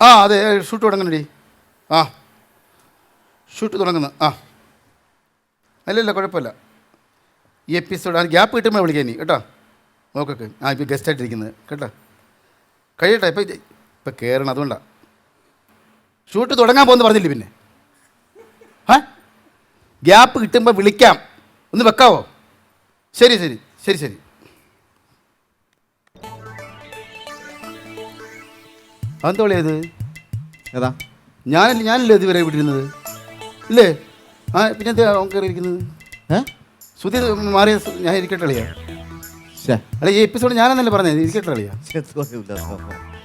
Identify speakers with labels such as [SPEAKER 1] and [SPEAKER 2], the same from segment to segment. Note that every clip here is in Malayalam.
[SPEAKER 1] ആ അതെ ഷൂട്ട് തുടങ്ങണടി. ആ. ഷൂട്ട് തുടങ്ങുന്നു. ആ. അല്ലല്ല കുഴപ്പമില്ല. ഈ എപ്പിസോഡ് ആ ഗ്യാപ്പ് കിട്ടുമ്പോൾ വിളിക്കാൻ ഇനി കേട്ടോ. നോക്കൊക്കെ ആ ഇപ്പോൾ ഗസ്റ്റായിട്ടിരിക്കുന്നത് കേട്ടോ. കഴിയട്ടെ ഇപ്പം ഇപ്പം കയറണം അതുകൊണ്ടാണ് ഷൂട്ട് തുടങ്ങാൻ പോകുന്നു പറഞ്ഞില്ലേ പിന്നെ? ആ ഗ്യാപ്പ് കിട്ടുമ്പോൾ വിളിക്കാം. ഒന്ന് വെക്കാവോ? ശരി ശരി ശരി ശരി. അതെന്തോളിയാ ഇത്
[SPEAKER 2] ഏതാ?
[SPEAKER 1] ഞാനല്ല ഞാനല്ലേ ഇതുവരെ വിട്ടിരുന്നത്? ഇല്ലേ? ആ പിന്നെ എന്താ അവൻ കയറിയിരിക്കുന്നത്
[SPEAKER 2] ഏ?
[SPEAKER 1] ശ്രുതി മാറിയ ഞാൻ ഇരിക്കട്ടെ അളിയാ. അല്ല ഈ എപ്പിസോഡ് ഞാനെന്നല്ലേ പറഞ്ഞത് ഇരിക്കട്ടെ അളിയാ.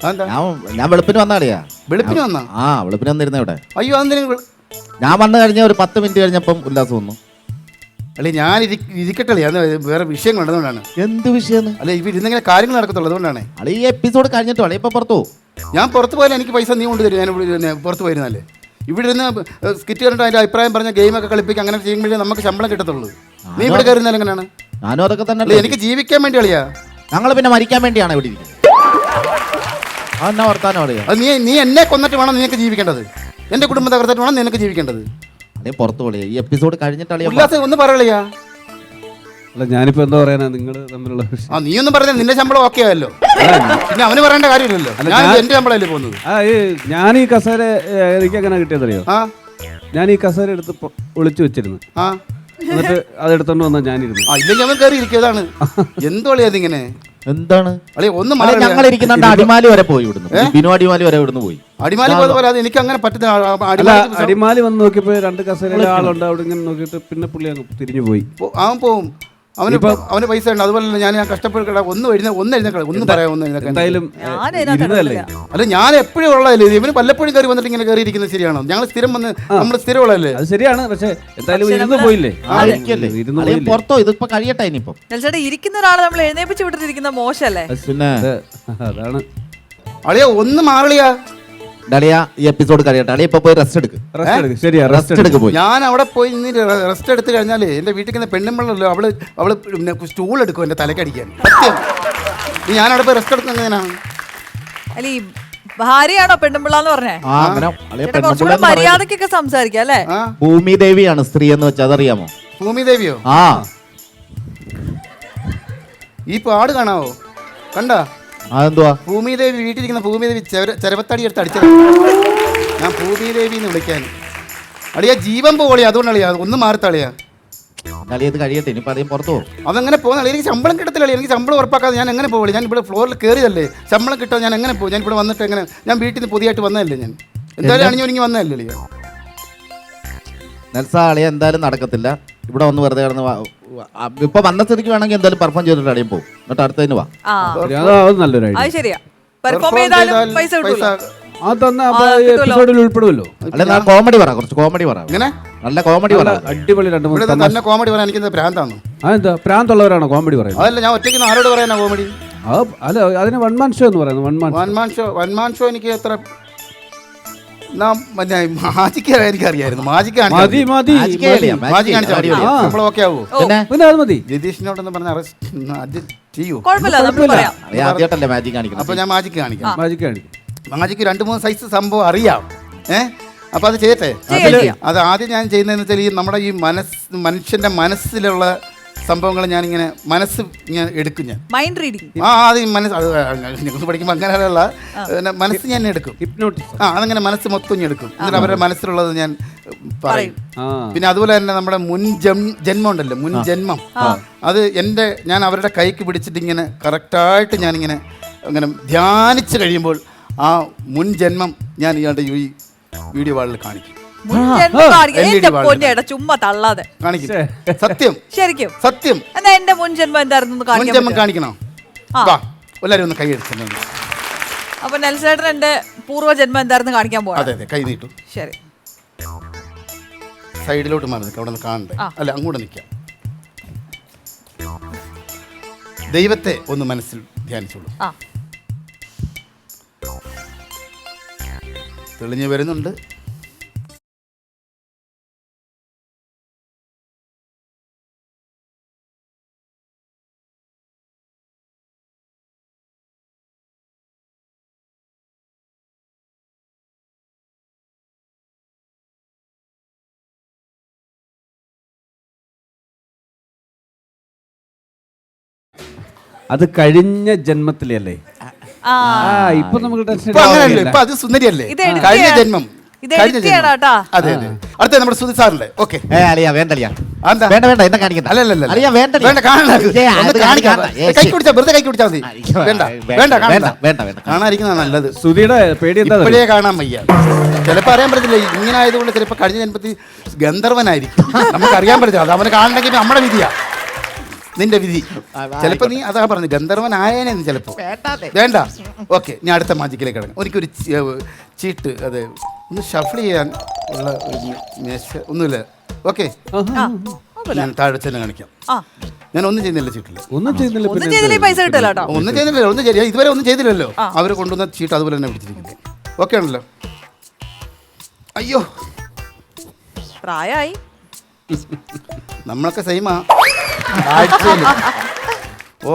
[SPEAKER 1] അതെന്താ?
[SPEAKER 2] ഞാൻ ഞാൻ വെളുപ്പിന് വന്നാടിയാ
[SPEAKER 1] വെളുപ്പിന് വന്നാ?
[SPEAKER 2] ആ വെളുപ്പിന് വന്നിരുന്ന ഇവിടെ.
[SPEAKER 1] അയ്യോ അതെന്തിനും
[SPEAKER 2] ഞാൻ വന്നു കഴിഞ്ഞ ഒരു പത്ത് മിനിറ്റ് കഴിഞ്ഞപ്പം ഉല്ലാസം വന്നു.
[SPEAKER 1] അല്ലെ ഞാൻ ഇരി- ഇരിക്കട്ടെ അളിയാ അന്ന് വേറെ വിഷയങ്ങൾ നടന്നുകൊണ്ടാണ്
[SPEAKER 2] എന്ത് വിഷയം
[SPEAKER 1] അല്ലെ ഇവ ഇരുന്നെങ്കിലും കാര്യങ്ങൾ നടക്കത്തുള്ളൂ അതുകൊണ്ടാണ്.
[SPEAKER 2] അളി ഈ എപ്പിസോഡ് കഴിഞ്ഞിട്ടോ അളി ഇപ്പൊ പുറത്തു പോകും.
[SPEAKER 1] ഞാൻ പുറത്ത് പോയാലും എനിക്ക് പൈസ നീ കൊണ്ട് തരും. ഞാൻ ഇവിടെ പുറത്ത് പോയിരുന്നല്ലേ ഇവിടെ ഇരുന്ന് സ്കിറ്റ് കണ്ടിട്ട് അതിന്റെ അഭിപ്രായം പറഞ്ഞ ഗെയിമൊക്കെ കളിപ്പിക്കുക അങ്ങനെ ചെയ്യുമ്പോഴേ നമുക്ക് ശമ്പളം കിട്ടത്തുള്ളൂ. നീ ഇവിടെ കയറുന്നാലും എങ്ങനെയാണ്?
[SPEAKER 2] ഞാനും അതൊക്കെ തന്നെ
[SPEAKER 1] എനിക്ക് ജീവിക്കാൻ വേണ്ടി കളിയാ.
[SPEAKER 2] ഞങ്ങൾ പിന്നെ മരിക്കാൻ വേണ്ടിയാണ് ഇവിടെ ഇരിക്കുന്നത്. അതെന്നാ വർത്താനം അറിയാം?
[SPEAKER 1] അത് നീ നീ എന്നെ കൊന്നിട്ട് വേണം നിനക്ക് ജീവിക്കേണ്ടത്. എന്റെ കുടുംബം തകർത്തിട്ട് വേണം നിനക്ക് ജീവിക്കേണ്ടത്.
[SPEAKER 2] അതെ പുറത്തു പോളിയാ. ഈ എപ്പിസോഡ് കഴിഞ്ഞിട്ട്
[SPEAKER 1] ഒന്ന് പറയളിയാ
[SPEAKER 3] അല്ല ഞാനിപ്പോ എന്താ പറയാനാ? നിങ്ങൾ തമ്മിലുള്ള
[SPEAKER 1] ആ നീ ഒന്നും പറഞ്ഞ നിന്റെ ശമ്പളം ഓക്കെ ആയല്ലോ. പിന്നെ അവന് പറയേണ്ട കാര്യമില്ലല്ലോ. ഞാൻ എന്റെ ശമ്പളമല്ലേ പോകുന്നത്?
[SPEAKER 3] ആ ഈ ഞാൻ ഈ കസേര ഏ, എനിക്ക് അങ്ങനെ കിട്ടിയതറിയോ?
[SPEAKER 1] ആ.
[SPEAKER 3] ഞാൻ ഈ കസേര എടുത്ത് പൊ- ഒളിച്ചു വെച്ചിരുന്നു.
[SPEAKER 1] ആ.
[SPEAKER 3] എന്നിട്ട് അതെടുത്തോണ്ട് വന്നാ ഞാനിരുന്നു.
[SPEAKER 1] ആ ഇല്ലെങ്കിൽ അവൻ കയറി ഇരിക്കുന്നതാണ് എന്തോളി അതിങ്ങനെ?
[SPEAKER 2] എന്താണ്?
[SPEAKER 1] അളി ഒന്ന് മാറി
[SPEAKER 2] ഞങ്ങൾ ഇരിക്കുന്നുണ്ട് അടിമാലി വരെ പോയി ഇവിടുന്ന്. ബിനു അടിമാലി വരെ ഇവിടുന്ന് പോയി.
[SPEAKER 1] അടിമാലി പോലെ അത് എനിക്ക് അങ്ങനെ പറ്റുന്ന ആ- ആ-
[SPEAKER 3] അല്ല
[SPEAKER 1] അടിമാലി
[SPEAKER 3] അടിമാലി വന്ന് നോക്കിയപ്പോ രണ്ട് കസേരയിലെ ആളുണ്ട്. അവിടെ ഇങ്ങനെ നോക്കിയിട്ട് പിന്നെ പുള്ളി അങ്ങ് തിരിഞ്ഞു പോയി.
[SPEAKER 1] പോ- അവൻ പോവും. അവന് അവന് പൈസ ഉണ്ട്. അതുപോലെ തന്നെ ഞാൻ ഞാൻ കഷ്ടപ്പെടുക ഒന്ന് എഴുന്ന ഒന്ന് എഴുന്നേക്കളെ ഒന്നും പറയാം ഒന്ന്
[SPEAKER 3] എന്തായാലും.
[SPEAKER 1] അല്ല ഞാൻ എപ്പോഴും ഉള്ളതല്ലേ? ഇവന് പലപ്പോഴും കയറി വന്നിട്ട് ഇങ്ങനെ കയറിയിരിക്കുന്നത് ശരിയാണോ? ഞങ്ങൾ സ്ഥിരം വന്ന് നമ്മൾ സ്ഥിരം ഉള്ളതല്ലേ
[SPEAKER 3] അത് ശരിയാണ്. പക്ഷേ എന്തായാലും ഇരുന്ന് പോയില്ലേ?
[SPEAKER 2] പുറത്തോ? ഇതിപ്പോ കഴിയട്ടെ ഇനിയിപ്പം.
[SPEAKER 4] ഇരിക്കുന്ന ഒരാളെ നമ്മൾ എഴുന്നേപ്പിച്ച് വിട്ടിരിക്കുന്ന മോശമല്ലേ
[SPEAKER 2] പിന്നെ
[SPEAKER 3] അതാണ്.
[SPEAKER 1] അളിയ ഒന്ന് മാറിളിയാ.
[SPEAKER 2] ഡളിയ ഈ എപ്പിസോഡ് കഴിയട്ടെ ഡാലിയ ഇപ്പൊ പോയി റെസ്റ്റ് എടുക്ക്.
[SPEAKER 3] റെസ്റ്റ് എടുക്ക്. ശരിയാ
[SPEAKER 2] റെസ്റ്റ്
[SPEAKER 3] റെസ്റ്റ്
[SPEAKER 2] എടുക്ക് പോയി.
[SPEAKER 1] ഞാൻ അവിടെ പോയി നിന്ന് റെസ്റ്റ് എടുത്തു കഴിഞ്ഞാൽ എന്റെ വീട്ടിൽ നിന്ന് പെണ്ണുമ്പളല്ലോ അവൾ അവൾ പിന്നെ സ്റ്റൂൾ എടുക്കും എന്റെ തലക്കടിക്കാൻ സത്യം. ഇത് ഞാൻ അവിടെ പോയി റെസ്റ്റ് എടുക്കുന്നത് എങ്ങനെയാണ്?
[SPEAKER 4] അല്ല ഈ ഭാര്യയാണോ പെണ്ണുമ്പിള്ളാന്ന് പറഞ്ഞേ?
[SPEAKER 2] ആ അങ്ങനെ അളിയ
[SPEAKER 4] ചേട്ടാ കുറച്ചുകൂടെ
[SPEAKER 2] പെണ്ണുപിള്ള
[SPEAKER 4] മര്യാദക്കൊക്കെ സംസാരിക്കാം അല്ലേ?
[SPEAKER 1] ആ.
[SPEAKER 2] ഭൂമി ദേവിയാണ് സ്ത്രീ എന്ന് വെച്ചാൽ അതറിയാമോ?
[SPEAKER 1] ഭൂമിദേവിയോ?
[SPEAKER 2] ആ.
[SPEAKER 1] ഈ പാട് കാണാവോ? കണ്ട?
[SPEAKER 2] അതെന്തുവാ?
[SPEAKER 1] ഭൂമിദേവി വീട്ടിലിരിക്കുന്ന ഭൂമിദേവി ചെര- ചെരവത്തടി എടുത്ത് അടിച്ചത്. ഞാൻ ഭൂമിദേവി എന്ന് വിളിക്കാൻ. അളിയാ ജീവൻ പോളിയാ. അതുകൊണ്ട് അളിയാ ഒന്ന് മാറത്തളിയാ
[SPEAKER 2] അളി ഇത് കഴിയട്ടെ. ഇനി പറയും പുറത്തു പോകും.
[SPEAKER 1] അതെങ്ങനെ പോകുന്ന എനിക്ക് ശമ്പളം കിട്ടത്തില്ല എനിക്ക് ശമ്പളം ഉറപ്പാക്കാതെ ഞാൻ എങ്ങനെ പോകില്ല ഞാൻ ഇവിടെ ഫ്ലോറിൽ കയറിയതല്ലേ ശമ്പളം കിട്ടാൻ ഞാൻ എങ്ങനെ പോകും ഞാൻ ഇവിടെ വന്നിട്ട് എങ്ങനെ ഞാൻ വീട്ടിൽ നിന്ന് പുതിയതായിട്ട് വന്നതല്ലേ ഞാൻ. എന്തായാലും അണിഞ്ഞു ഒരുങ്ങി വന്നതല്ലേ അളിയാ.
[SPEAKER 2] നെൽസാ അളിയ എന്തായാലും നടക്കത്തില്ല. ഇവിടെ വന്ന് വെറുതെ കിടന്ന് ഇപ്പൊ വന്ന സ്ഥിതിക്ക് വേണമെങ്കിൽ എന്തായാലും പെർഫോം ചെയ്തിട്ട് അടിയും പോകും. എന്നിട്ട് അടുത്തതിന് വാ.
[SPEAKER 4] ആ.
[SPEAKER 3] അത് അത് നല്ലൊരു ഐഡിയ
[SPEAKER 4] അത് ശരിയാ. പെർഫോം ചെയ്താലും പൈസ കിട്ടൂല.
[SPEAKER 3] അത് തന്നെ
[SPEAKER 4] ആ, കിട്ടുമല്ലോ.
[SPEAKER 3] എപ്പിസോഡിൽ ഉൾപ്പെടുമല്ലോ
[SPEAKER 2] അല്ല ഞാൻ കോമഡി പറ കുറച്ച് കോമഡി പറ.
[SPEAKER 1] ഇങ്ങനെ
[SPEAKER 2] നല്ല കോമഡി പറ.
[SPEAKER 3] അടിപൊളി രണ്ട് മൂന്ന്
[SPEAKER 1] ഇവിടെ
[SPEAKER 3] തമാശ.
[SPEAKER 1] കോമഡി പറയാൻ എനിക്ക് ഭ്രാന്താണ്
[SPEAKER 3] അതെന്താ പ്രാന്തുള്ളവരാണോ കോമഡി പറയുന്നത്?
[SPEAKER 1] അതല്ല ഞാൻ ഒറ്റയ്ക്ക് ആരോട് പറയാനാ കോമഡി
[SPEAKER 3] ആ അല്ല അതിന് വൺ മാൻ ഷോ എന്ന് പറയുന്നത് one man
[SPEAKER 1] one man show one man show എനിക്ക് എത്ര നാം മറ്റേ മാജിക്ക് എനിക്ക് അറിയായിരുന്നു മാജിക്ക്
[SPEAKER 3] മതി മതി.
[SPEAKER 2] മാജിക് കളിയാ, മാജിക്
[SPEAKER 1] മാജിക് കാണിച്ചാൽ
[SPEAKER 2] കളി.
[SPEAKER 1] മതി
[SPEAKER 3] ആ.
[SPEAKER 1] നമ്മൾ ഓക്കെ ആവോ
[SPEAKER 4] ഓ.
[SPEAKER 2] പിന്നെ
[SPEAKER 3] പിന്നെ അത് മതി.
[SPEAKER 1] ജതീഷിനോടൊന്ന് പറഞ്ഞ അറസ്റ്റ് അത് ചെയ്യൂ.
[SPEAKER 4] കുഴപ്പമില്ല നമ്മൾ പറയാം.
[SPEAKER 2] അളിയ ആദ്യമായിട്ടല്ലേ മാജിക് കാണിക്കണം
[SPEAKER 1] അപ്പൊ ഞാൻ മാജിക്ക് കാണിക്കാം.
[SPEAKER 3] മാജിക് കാണിക്കും.
[SPEAKER 1] മാജിക്ക് രണ്ട് മൂന്ന് സൈസ് സംഭവം അറിയാം. ഏ? അപ്പൊ അത് ചെയ്യട്ടെ. അത് ആദ്യം ഞാൻ ചെയ്യുന്നതെന്ന് വെച്ചാൽ ഈ നമ്മുടെ ഈ മനസ് മനുഷ്യന്റെ മനസ്സിലുള്ള സംഭവങ്ങൾ ഇങ്ങനെ മനസ്സ് ഞാൻ എടുക്കും ഞാൻ.
[SPEAKER 4] മൈൻഡ് റീഡിങ്
[SPEAKER 1] ആ അത് മനസ്സ് അത് ഞങ്ങൾ പഠിക്കുമ്പോൾ അങ്ങനെയുള്ള പിന്നെ മനസ്സ് ഞാൻ എടുക്കും.
[SPEAKER 3] ഹിപ്നോട്ടിസം
[SPEAKER 1] ആ അതങ്ങനെ മനസ്സ് മൊത്തം ഞാൻ എടുക്കും. എന്നിട്ട് അവരുടെ മനസ്സിലുള്ളത് ഞാൻ പറയും.
[SPEAKER 3] ആ.
[SPEAKER 1] പിന്നെ അതുപോലെ തന്നെ നമ്മുടെ മുൻ ജം ജന്മം ഉണ്ടല്ലോ മുൻ ജന്മം. അത് എന്റെ ഞാൻ അവരുടെ കൈക്ക് പിടിച്ചിട്ട് ഇങ്ങനെ കറക്റ്റായിട്ട് ഞാനിങ്ങനെ അങ്ങനെ ധ്യാനിച്ച് കഴിയുമ്പോൾ ആ മുൻ ജന്മം ഞാൻ ഇയാളുടെ ഈ വീഡിയോ വാളിൽ കാണിക്കും.
[SPEAKER 4] എന്റെ ചുമ്മാ തള്ളാതെ.
[SPEAKER 1] കാണിക്കും. സത്യം.
[SPEAKER 4] ശരിക്കും.
[SPEAKER 1] സത്യം.
[SPEAKER 4] എന്നാ എന്റെ മുൻ ജന്മം എന്തായിരുന്നു എന്ന്
[SPEAKER 1] മുൻ
[SPEAKER 4] കാണിക്കാൻ
[SPEAKER 1] ജന്മം
[SPEAKER 4] പറ്റുമോ?
[SPEAKER 1] കാണിക്കണോ?
[SPEAKER 4] ആ.
[SPEAKER 1] വാ ഒന്ന് കൈ എടുത്തിട്ടുണ്ട്
[SPEAKER 4] അപ്പൊ നെൽസേട്ടൻ എന്റെ പൂർവജന്മം എന്തായിരുന്നു കാണിക്കാൻ പോകാം
[SPEAKER 1] അതെ അതെ കൈ നീട്ടു.
[SPEAKER 4] ശരി.
[SPEAKER 1] സൈഡിലോട്ട് മാറി നിൽക്കാം അവിടെ നിന്ന് കാണണ്ടേ?
[SPEAKER 4] ആ.
[SPEAKER 1] അല്ല അങ്ങോട്ട് നിൽക്കാം ദൈവത്തെ ഒന്ന് മനസ്സിൽ ധ്യാനിച്ചോളൂ.
[SPEAKER 4] ആ.
[SPEAKER 1] തെളിഞ്ഞു വരുന്നുണ്ട്.
[SPEAKER 3] അത് കഴിഞ്ഞ ജന്മത്തിലല്ലേ?
[SPEAKER 4] ആ.
[SPEAKER 3] ഇപ്പൊ നമുക്ക് ടെൻഷൻ
[SPEAKER 1] ഇപ്പൊ അങ്ങനെയല്ലേ? ഇപ്പൊ അത് സുന്ദരിയല്ലേ?
[SPEAKER 4] ഇത് edit
[SPEAKER 1] കഴിഞ്ഞ ജന്മം.
[SPEAKER 4] ഇത്
[SPEAKER 1] കഴിഞ്ഞ
[SPEAKER 4] edit ചെയ്യണം കേട്ടാ.
[SPEAKER 1] അതെ അതെ. അടുത്ത നമ്മുടെ സുധി സാറിന്റെ. ഓക്കെ.
[SPEAKER 2] ഏ അളിയ വേണ്ട
[SPEAKER 1] അതെന്താ?
[SPEAKER 2] വേണ്ട വേണ്ട എന്നെ കാണിക്കണ്ട.
[SPEAKER 1] അല്ലല്ല
[SPEAKER 2] വേണ്ട
[SPEAKER 1] വേണ്ട കാണണ്ട.
[SPEAKER 2] ഏ, അത്
[SPEAKER 1] ഒന്ന് കാണിക്കാം
[SPEAKER 2] കാണിക്കണ്ട. ഏ,
[SPEAKER 1] കൈ. കുടിച്ചാ വെറുതെ കൈ മതി.
[SPEAKER 2] അയ്യോ,
[SPEAKER 1] വേണ്ട
[SPEAKER 2] വേണ്ട,
[SPEAKER 1] വേണ്ട നല്ലത്.
[SPEAKER 3] സുധിയുടെ പേടി എന്താ
[SPEAKER 1] ഇപ്പോഴേ കാണാൻ വയ്യ. ചിലപ്പോൾ അറിയാൻ പറ്റത്തില്ല. ഇങ്ങനെ ആയതുകൊണ്ട് ചിലപ്പോൾ കഴിഞ്ഞ ജന്മത്തിൽ ഗന്ധർവനായിരിക്കും. നമുക്ക് അറിയാൻ പറ്റത്തില്ല. അത് അവനെ കാണണമെങ്കിൽ നമ്മുടെ വിധിയാ. നിന്റെ വിധി. ചിലപ്പോൾ നീ അതാ പറഞ്ഞു ഗന്ധർവനായേനെ നീ ചിലപ്പോൾ. വേണ്ട ഓക്കെ ഞാൻ അടുത്ത മാജിക്കിലേക്ക് കിടങ്ങും എനിക്കൊരു ചീട്ട് അത് ഒന്ന് ഷഫിൾ ചെയ്യാൻ ഉള്ള ഒരു മേശ ഒന്നുമില്ല. ഓക്കെ. ഞാൻ താഴെ തന്നെ കാണിക്കാം. ഞാൻ ഒന്നും ചെയ്യുന്നില്ല ചീട്ടില്ല.
[SPEAKER 3] ഒന്നും ചെയ്യുന്നില്ല
[SPEAKER 4] ഒന്നും ചെയ്യുന്നില്ല
[SPEAKER 1] ഒന്നും ചെയ്തില്ലല്ലോ ഒന്നും ചെയ്തില്ല. ഇതുവരെ ഒന്നും ചെയ്തില്ലല്ലോ. അവർ കൊണ്ടുവന്ന ചീട്ട് അതുപോലെ തന്നെ പിടിച്ചിരിക്കുന്നത് ഓക്കെ ആണല്ലോ. അയ്യോ.
[SPEAKER 4] പ്രായമായി
[SPEAKER 1] നമ്മളൊക്കെ സെയിമാ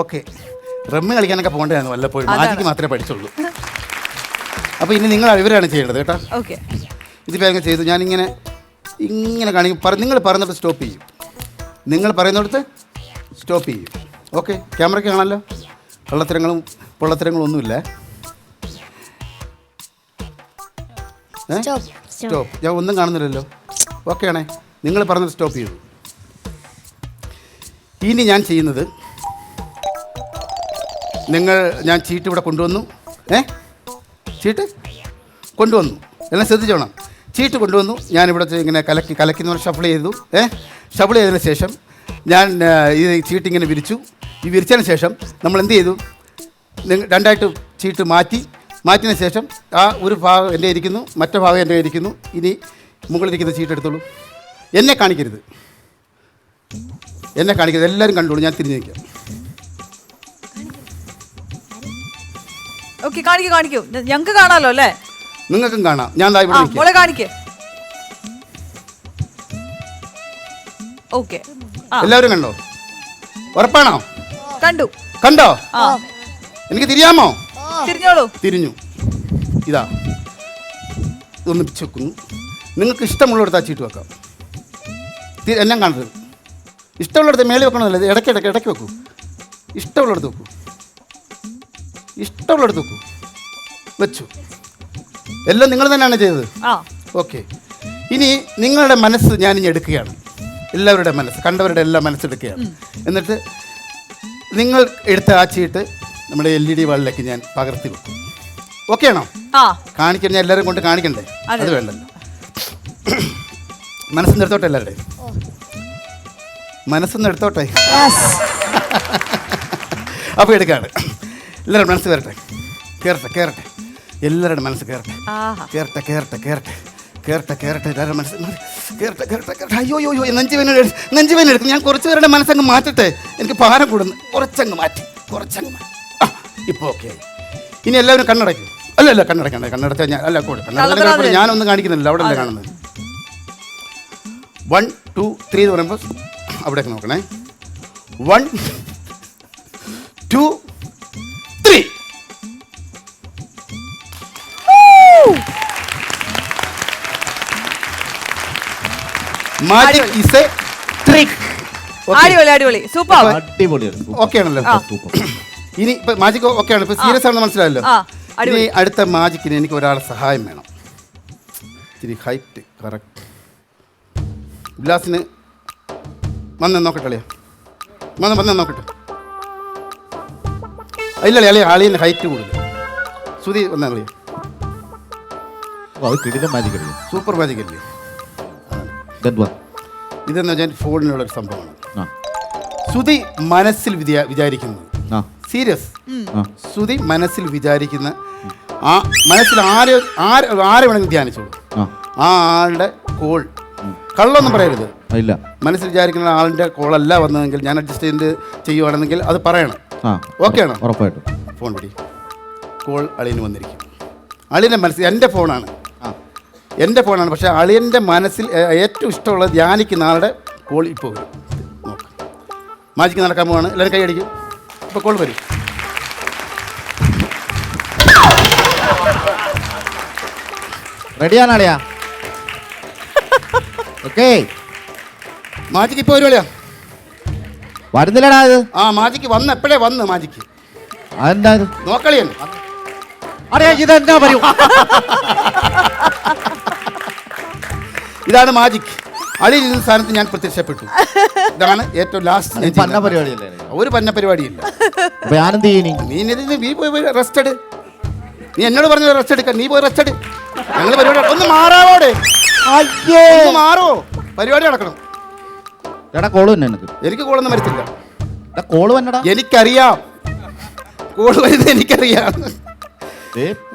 [SPEAKER 1] ഓക്കെ. റമ്മ് കളിക്കാനൊക്കെ പോകേണ്ടതാണ് വല്ലപ്പോഴും. മാജിക്ക് മാത്രമേ പഠിച്ചുള്ളൂ. അപ്പോൾ ഇനി നിങ്ങൾ ഇവരാണ് ചെയ്യേണ്ടത് കേട്ടോ.
[SPEAKER 4] ഓക്കെ.
[SPEAKER 1] ഇതിപ്പോൾ അങ്ങനെ ചെയ്തു. ഞാനിങ്ങനെ ഇങ്ങനെ കാണിക്കും. പറ നിങ്ങൾ പറയുന്നിടത്ത് സ്റ്റോപ്പ് ചെയ്യും. നിങ്ങൾ പറയുന്നിടത്ത് സ്റ്റോപ്പ് ചെയ്യും. ഓക്കെ. ക്യാമറയ്ക്ക് കാണാമല്ലോ കള്ളത്തരങ്ങളും പൊള്ളത്തരങ്ങളും ഒന്നുമില്ല. സ്റ്റോപ്പ്. ഞാൻ ഒന്നും കാണുന്നില്ലല്ലോ. ഓക്കെ ആണേ. നിങ്ങൾ പറഞ്ഞത് സ്റ്റോപ്പ് ചെയ്തു. ഇനി ഞാൻ ചെയ്യുന്നത് നിങ്ങൾ ഞാൻ ചീട്ട് ഇവിടെ കൊണ്ടുവന്നു. ഏ? ചീട്ട്? കൊണ്ടുവന്നു. എല്ലാം ശ്രദ്ധിച്ചോണം. ചീട്ട് കൊണ്ടുവന്നു. ഞാനിവിടെ ഇങ്ങനെ കലക്കി കലക്കുന്ന ഷഫിൾ ചെയ്തു. ഏ? ഷഫിൾ ചെയ്തതിന് ശേഷം ഞാൻ ഈ ചീട്ട് ഇങ്ങനെ വിരിച്ചു. ഈ വിരിച്ചതിന് ശേഷം നമ്മൾ എന്ത് ചെയ്തു? രണ്ടായിട്ട് ചീട്ട് മാറ്റി. മാറ്റിയതിന് ശേഷം ആ ഒരു ഭാഗം എന്റെ ഇരിക്കുന്നു. മറ്റേ ഭാഗം എന്റെ ഇരിക്കുന്നു. ഇനി മുകളിലിരിക്കുന്ന ചീട്ട് എടുത്തോളൂ. എന്നെ കാണിക്കരുത്. എന്നെ കാണിക്കുന്നത് എല്ലാവരും കണ്ടോളൂ ഞാൻ തിരിഞ്ഞു നിൽക്കാം.
[SPEAKER 4] ഓക്കെ കാണിക്കൂ കാണിക്കൂ. ഞങ്ങക്ക് കാണാലോ അല്ലേ?
[SPEAKER 1] നിങ്ങൾക്കും കാണാം. ഞാൻ ദാ ഇവിടെ നിൽക്കാം.
[SPEAKER 4] മോളെ കാണിക്ക്. ഓക്കെ. ആ.
[SPEAKER 1] എല്ലാവരും കണ്ടോ? ഉറപ്പാണോ?
[SPEAKER 4] കണ്ടു.
[SPEAKER 1] കണ്ടോ?
[SPEAKER 4] ആ.
[SPEAKER 1] എനിക്ക് തിരിയാമോ?
[SPEAKER 4] തിരിഞ്ഞോളൂ.
[SPEAKER 1] തിരിഞ്ഞു. ഇതാ. ഒന്ന് പിച്ച് വെക്കുന്നു. നിങ്ങൾക്ക് ഇഷ്ടമുള്ളിടത്ത് ആ ചീട്ട് വെക്കാം. തി- എല്ലാം കാണരുത്. ഇഷ്ടമുള്ളിടത്ത് മേളിൽ വെക്കണമെന്നല്ല. ഇടയ്ക്ക് ഇടയ്ക്ക് ഇടയ്ക്ക് വെക്കൂ. ഇഷ്ടമുള്ളിടത്ത് വെക്കൂ. ഇഷ്ടമുള്ളിടത്ത് വെക്കൂ. വെച്ചു. എല്ലാം നിങ്ങൾ തന്നെയാണ് ചെയ്തത്? ഓക്കെ. ഇനി നിങ്ങളുടെ മനസ്സ് ഞാനിനി എടുക്കുകയാണ്. എല്ലാവരുടെ മനസ്സ് കണ്ടവരുടെ എല്ലാം മനസ്സെടുക്കുകയാണ് എന്നിട്ട് നിങ്ങൾ എടുത്ത ആ ചീട്ട് നമ്മുടെ എൽ ഇ ഡി വാളിലേക്ക് ഞാൻ പകർത്തി വെക്കും. ഓക്കെ ആണോ? കാണിക്കാൻ ഞാൻ എല്ലാവരും കൊണ്ട് കാണിക്കണ്ടേ?
[SPEAKER 4] അതെ.
[SPEAKER 1] വേണ്ടല്ലോ. മനസ്സിന്റെ എടുത്തോട്ടെ എല്ലാവരുടെയും. മനസ്സൊന്ന് എടുത്തോട്ടെ? അപ്പോൾ എടുക്കാണ്. എല്ലാവരുടെ മനസ്സ് കയറട്ടെ കയറട്ടെ കയറട്ടെ എല്ലാവരുടെ മനസ്സ് കയറട്ടെ കയറട്ടെ കയറട്ടെ കയറട്ടെ കയറട്ടെ കയറട്ടെ എല്ലാവരുടെ മനസ്സ് കയറട്ടെ കയറട്ടെ കയറട്ടെ അയ്യോ അയ്യോ നെഞ്ചുവേന നെഞ്ചുവേന എടുക്കും ഞാൻ കുറച്ച് പേരുടെ മനസ്സങ്ങ് മാറ്റട്ടെ? എനിക്ക് ഭാരം കൂടുന്നു. കുറച്ചങ്ങ് മാറ്റി കുറച്ചങ്ങ് മാറ്റി. ആ ഇപ്പോൾ ഓക്കെ ഇനി എല്ലാവരും കണ്ണടയ്ക്കും. അല്ല അല്ല കണ്ണടക്കണ്ട കണ്ണടച്ചാൽ ഞാൻ അല്ല കൂടെ.
[SPEAKER 4] കള്ളത്തരം
[SPEAKER 1] ഞാനൊന്നും കാണിക്കുന്നില്ല. അവിടെ അല്ലേ കാണുന്നത്? വൺ ടു ത്രീ എന്ന് പറയുമ്പോൾ അവിടേക്ക് നോക്കണേ. One two three magic is a trick
[SPEAKER 4] അടിപൊളി അടിപൊളി. സൂപ്പർ
[SPEAKER 2] അടിപൊളിയാണ്
[SPEAKER 1] ഓക്കെ ആണല്ലോ.
[SPEAKER 2] സൂപ്പർ
[SPEAKER 1] ഇനി ഇപ്പൊ മാജിക് ഓക്കെ ആണ് ഇപ്പൊ സീരിയസ് ആണെന്ന് മനസ്സിലായല്ലോ. ഇനി അടുത്ത മാജിക്കിന് എനിക്ക് ഒരാളെ സഹായം വേണം. ഇത്തിരി ഹൈറ്റ് കറക്റ്റ് ഗ്ലാസിന് വന്ന് നോക്കട്ടെ അളിയ വന്ന് വന്ന് നോക്കട്ടെ അല്ലേ അളിയ അളിയന്റെ ഹൈറ്റ് കൂടുതൽ. സുധി വന്ന അളിയ
[SPEAKER 2] അത് കിടിലം മാജിക് അല്ലേ?
[SPEAKER 1] സൂപ്പർ മാജിക് അല്ലേ. ഇതെന്ന് വെച്ചാൽ ഫോണിനുള്ള ഒരു സംഭവമാണ് സുതി മനസ്സിൽ വിചാ വിചാരിക്കുന്നത് സീരിയസ് സുതി മനസ്സിൽ വിചാരിക്കുന്ന ആ മനസ്സിൽ ആരെ ആരെ ആരെ വേണമെങ്കിൽ ധ്യാനിച്ചോളൂ.
[SPEAKER 2] ആ.
[SPEAKER 1] ആളുടെ കോൾ കള്ളൊന്നും പറയരുത്.
[SPEAKER 2] ഇല്ല.
[SPEAKER 1] മനസ്സിൽ വിചാരിക്കുന്ന ആളിന്റെ കോളല്ല വന്നതെങ്കിൽ ഞാൻ അഡ്ജസ്റ്റ് ചെയ്ത് ചെയ്യുവാണെന്നെങ്കിൽ അത് പറയണം.
[SPEAKER 2] ആ
[SPEAKER 1] ഓക്കെ ആണോ?
[SPEAKER 2] ഉറപ്പായിട്ടും.
[SPEAKER 1] ഫോൺ പിടി. കോൾ അളിയന് വന്നിരിക്കും. അളിയന്റെ മനസ്സിൽ എന്റെ ഫോണാണ്.
[SPEAKER 2] ആ.
[SPEAKER 1] എന്റെ ഫോണാണ്. പക്ഷേ അളിയന്റെ മനസ്സിൽ ഏറ്റവും ഇഷ്ടമുള്ള ധ്യാനിക്കുന്ന ആളുടെ കോൾ ഇപ്പോൾ വരും. നോക്ക്. മാജിക്ക് നടക്കാൻ പോവാണ്. എല്ലാവരും കൈയടിക്കും ഇപ്പോൾ കോൾ വരും.
[SPEAKER 2] റെഡിയാണളിയാ ഓക്കേ.
[SPEAKER 1] മാജിക്ക് ഇപ്പോൾ വരുവല്ലോ
[SPEAKER 2] വരുന്നില്ലടാ ഇത്.
[SPEAKER 1] ആ മാജിക്ക് വന്ന് എപ്പോഴേ വന്ന് മാജിക്ക്
[SPEAKER 2] അതെന്താ ഇത്?
[SPEAKER 1] നോക്കളിയൻ.
[SPEAKER 2] അറിയാ ഇതെന്താ പറയൂ?
[SPEAKER 1] ഇതാണ് മാജിക്. നിന്ന് സ്ഥാനത്ത് ഞാൻ പ്രത്യക്ഷപ്പെട്ടു. ഇതാണ് ഏറ്റവും ലാസ്റ്റ് ഞാൻ
[SPEAKER 2] പന്ന
[SPEAKER 1] ചെയ്യുന്ന
[SPEAKER 2] പരിപാടിയല്ലേ
[SPEAKER 1] ഒരു പന്ന പരിപാടിയില്ല.
[SPEAKER 2] അപ്പൊ ഞാനെന്ത് ചെയ്യനി
[SPEAKER 1] നീ നീ പോയി റെസ്റ്റ് എടു. നീ എന്നോട് പറഞ്ഞു റെസ്റ്റ് എടുക്കാൻ നീ പോയി റെസ്റ്റ് എടു. ഞങ്ങൾ പരിപാടി ഒന്ന് മാറാവോടെ. ഒന്ന് മാറോ. പരിപാടി നടക്കണം.
[SPEAKER 2] എടാ കോൾ തന്നെ എനിക്ക്
[SPEAKER 1] എനിക്ക് കോളൊന്നും വരത്തില്ല.
[SPEAKER 2] എടാ കോൾ വന്നടാ.
[SPEAKER 1] എനിക്കറിയാം. കോൾ വരുന്നത് എനിക്കറിയാം.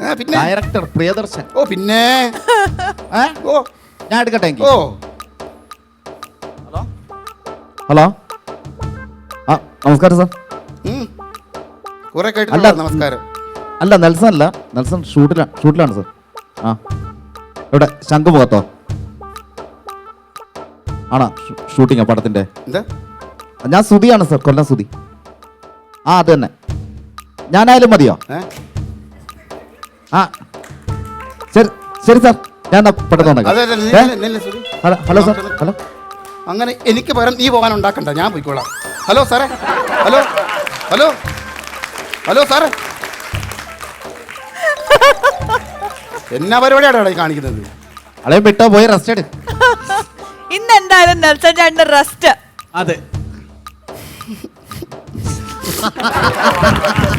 [SPEAKER 1] ആ, പിന്നെ?
[SPEAKER 2] ഡയറക്ടർ പ്രിയദർശൻ.
[SPEAKER 1] ഓ പിന്നെ?
[SPEAKER 2] ഏ?
[SPEAKER 1] ഓ.
[SPEAKER 2] ഞാൻ എടുക്കട്ടെ എങ്കിൽ
[SPEAKER 1] ഓ.
[SPEAKER 2] ഹലോ? ആ നമസ്കാരം സാർ.
[SPEAKER 1] ഉം. കുറെ
[SPEAKER 2] അല്ല.
[SPEAKER 1] കേട്ടിട്ടുണ്ടോ നമസ്കാരം.
[SPEAKER 2] അല്ല നെൽസൺ അല്ല. നെൽസൺ ഷൂട്ടിലാണ് ഷൂട്ടിലാണ് സാർ. ആ. ഇവിടെ എവിടെ? ശംഖുമുഖത്തോ? ആണോ ഷൂട്ടിങ് പടത്തിന്റെ
[SPEAKER 1] എന്താ?
[SPEAKER 2] ഞാൻ സുധിയാണ് സർ കൊല്ലം സുധി. ആ അത് തന്നെ. ഞാനായാലും മതിയോ? ആ. ശരി ശരി സർ. ഞാൻ പെട്ടെന്ന്. Hello sir hello.
[SPEAKER 1] അങ്ങനെ എനിക്ക് പകരം നീ പോകാൻ ഉണ്ടാക്കണ്ട ഞാൻ പോയിക്കോളാം. ഹലോ സാറേ. ഹലോ. ഹലോ. ഹലോ സാറേ. എന്നാ പരിപാടിയാണ് കാണിക്കുന്നത്?
[SPEAKER 2] അളയും വിട്ടോ പോയി റെസ്റ്റ് എടു
[SPEAKER 4] ഇന്ന് എന്തായാലും നെൽസൺ ചേട്ടന്റെ റെസ്റ്റ്.
[SPEAKER 3] അതെ.